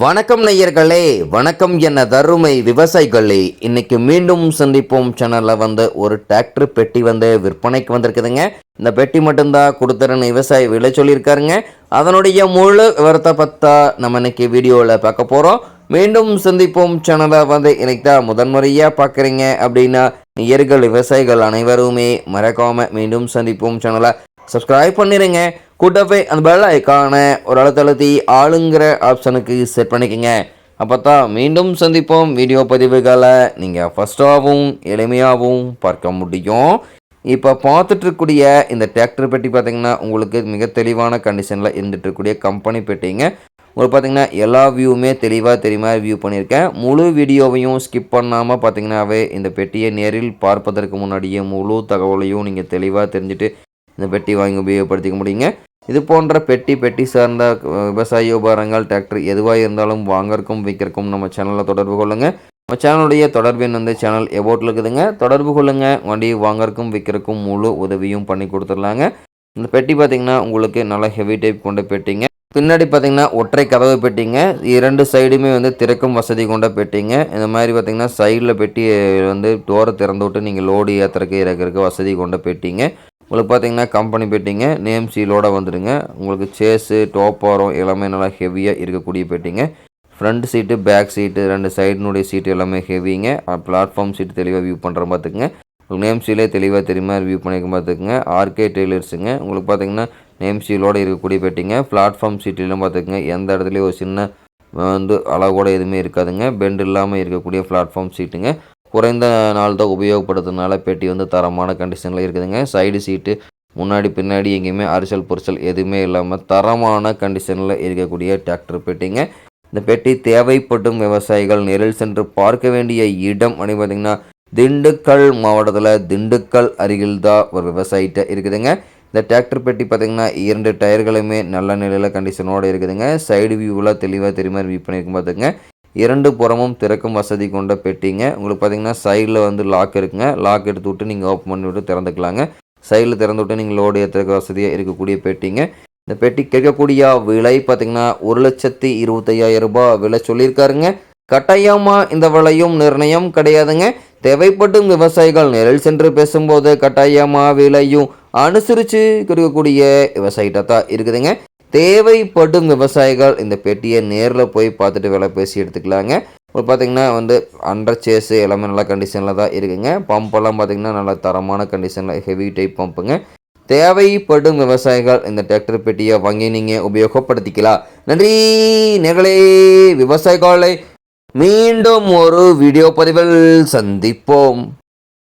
வணக்கம் நேயர்களே வணக்கம் என்ன தருமை விவசாயிகளே. இன்னைக்கு மீண்டும் சந்திப்போம். சேனலில் வந்து ஒரு டிராக்டர் பெட்டி வந்து விற்பனைக்கு வந்திருக்குதுங்க. இந்த பெட்டி மட்டும்தான் கொடுத்துறன்னு விவசாயி விலை சொல்லியிருக்காருங்க. அதனுடைய முழு விவரத்தை பார்த்தா நம்ம இன்னைக்கு வீடியோவில் பார்க்க போகிறோம் மீண்டும் சந்திப்போம். சேனலை வந்து இன்னைக்கு தான் முதன்முறையாக பார்க்குறீங்க அப்படின்னா நேயர்கள் விவசாயிகள் அனைவருமே மறக்காமல் மீண்டும் சந்திப்போம். சேனலை சப்ஸ்கிரைப் பண்ணிடுங்க கூட்டப்பை அந்த பெல் ஐக்கான ஒரு அழுத்தழுத்தி ஆளுங்கிற ஆப்ஷனுக்கு செட் பண்ணிக்கோங்க. அப்போ தான் மீண்டும் சந்திப்போம். வீடியோ பதிவுகளை நீங்கள் ஃபஸ்ட்டாகவும் எளிமையாகவும் பார்க்க முடியும். இப்போ பார்த்துட்ருக்கூடிய இந்த டிராக்டர் பெட்டி பார்த்திங்கன்னா உங்களுக்கு மிக தெளிவான கண்டிஷனில் இருந்துகிட்ருக்கூடிய கம்பெனி பெட்டிங்க. உங்களுக்கு பார்த்தீங்கன்னா எல்லா வியூவுமே தெளிவாக தெரியுமா வியூ பண்ணியிருக்கேன். முழு வீடியோவையும் ஸ்கிப் பண்ணாமல் பார்த்தீங்கன்னாவே இந்த பெட்டியை நேரில் பார்ப்பதற்கு முன்னாடியே முழு தகவலையும் நீங்கள் தெளிவாக தெரிஞ்சுட்டு இந்த பெட்டி வாங்கி உபயோகப்படுத்திக்க முடியுங்க. இது போன்ற பெட்டி பெட்டி சார்ந்த விவசாய உபகரணங்கள் டிராக்டர் எதுவாக இருந்தாலும் வாங்கறக்கும் விற்கிறக்கும் நம்ம சேனலில் தொடர்பு கொள்ளுங்க. நம்ம சேனலுடைய தொடர்பு எண் வந்து சேனல் எபோட்டில் இருக்குதுங்க. தொடர்பு கொள்ளுங்க. வண்டியை வாங்கறக்கும் விற்கிறக்கும் முழு உதவியும் பண்ணி கொடுத்துடலாங்க. இந்த பெட்டி பார்த்தீங்கன்னா உங்களுக்கு நல்ல ஹெவி டைப் கொண்ட பெட்டிங்க. பின்னாடி பார்த்தீங்கன்னா ஒற்றை கதவு பெட்டிங்க. இரண்டு சைடுமே வந்து திறக்கும் வசதி கொண்ட பெட்டிங்க. இந்த மாதிரி பார்த்தீங்கன்னா சைடில் பெட்டி வந்து டோரை திறந்து விட்டு நீங்கள் லோடு ஏற்றுறக்கு இறக்கிறதுக்கு வசதி கொண்ட பெட்டிங்க. உங்களுக்கு பார்த்தீங்கன்னா கம்பெனி பெட்டிங்க நேம் சீலோட வந்துடுங்க உங்களுக்கு சேஸு டோப்பாரம் எல்லாமே நல்லா ஹெவியாக இருக்கக்கூடிய பெட்டிங்க. ஃப்ரண்ட் சீட்டு பேக் சீட்டு ரெண்டு சைடினுடைய சீட்டு எல்லாமே ஹெவிங்க பிளாட்ஃபார்ம் சீட்டு தெளிவாக வியூ பண்ணுற பார்த்துக்குங்க உங்களுக்கு நேம் சீலே தெளிவாக தெரியுமா வியூ பண்ணிக்க பார்த்துக்குங்க ஆர்கே டெய்லர்ஸுங்க உங்களுக்கு பார்த்தீங்கன்னா நேம் சீலோடு இருக்கக்கூடிய பெட்டிங்க. பிளாட்ஃபார்ம் சீட்டிலும் பார்த்துக்குங்க. எந்த இடத்துலையும் ஒரு சின்ன வந்து அளவோட எதுவுமே இருக்காதுங்க. பெண்ட் இல்லாமல் இருக்கக்கூடிய பிளாட்ஃபார்ம் சீட்டுங்க குறைந்த நாள் தான் உபயோகப்படுத்துறதுனால பெட்டி வந்து தரமான கண்டிஷனில் இருக்குதுங்க. சைடு சீட்டு முன்னாடி பின்னாடி எங்கேயுமே அரிசல் பொரிசல் எதுவுமே இல்லாமல் தரமான கண்டிஷனில் இருக்கக்கூடிய டிராக்டர் பெட்டிங்க. இந்த பெட்டி தேவைப்படும் விவசாயிகள் நேரில் சென்று பார்க்க வேண்டிய இடம் அப்படின்னு பார்த்தீங்கன்னா திண்டுக்கல் மாவட்டத்தில் திண்டுக்கல் அருகில் தான் ஒரு விவசாயிட்ட இருக்குதுங்க. இந்த டிராக்டர் பெட்டி பார்த்திங்கன்னா இரண்டு டயர்களுமே நல்ல நிலையில் கண்டிஷனோடு இருக்குதுங்க. சைடு வியூவில் தெளிவாக தெரியுமா வியூ பண்ணியிருக்கும் பார்த்துங்க இரண்டு புறமும் திறக்கும் வசதி கொண்ட பெட்டிங்க. உங்களுக்கு பார்த்தீங்கன்னா சைடில் வந்து லாக் இருக்குங்க. லாக் எடுத்து விட்டு நீங்கள் ஓப்பன் பண்ணி விட்டு திறந்துக்கலாங்க. சைடில் திறந்து விட்டு நீங்கள் லோடு ஏற்றுக்க வசதியாக இருக்கக்கூடிய பெட்டிங்க. இந்த பெட்டி கேட்கக்கூடிய விலை பார்த்தீங்கன்னா ஒரு லட்சத்தி இருபத்தையாயிரம் ரூபாய் விலை சொல்லியிருக்காருங்க. கட்டாயமாக இந்த விலையும் நிர்ணயம் கிடையாதுங்க. தேவைப்படும் விவசாயிகள் நேரில் சென்று பேசும்போது கட்டாயமாக விலையும் அனுசரித்து கொடுக்கக்கூடிய விவசாயிகிட்ட தான் இருக்குதுங்க. தேவைப்படும் விவசாயிகள் இந்த பெட்டியை நேரில் போய் பார்த்துட்டு விலை பேசி எடுத்துக்கலாங்க. இப்போ பார்த்தீங்கன்னா வந்து அண்டர் சேஸு எல்லாமே நல்ல கண்டிஷனில் தான் இருக்குங்க. பம்பெல்லாம் பார்த்திங்கன்னா நல்ல தரமான கண்டிஷனில் ஹெவி டைப் பம்புங்க தேவைப்படும் விவசாயிகள் இந்த டிராக்டர் பெட்டியை வாங்கி நீங்கள் உபயோகப்படுத்திக்கலாம். நன்றி நேர்களே விவசாயிகளை. மீண்டும் ஒரு வீடியோ பதிவில் சந்திப்போம்.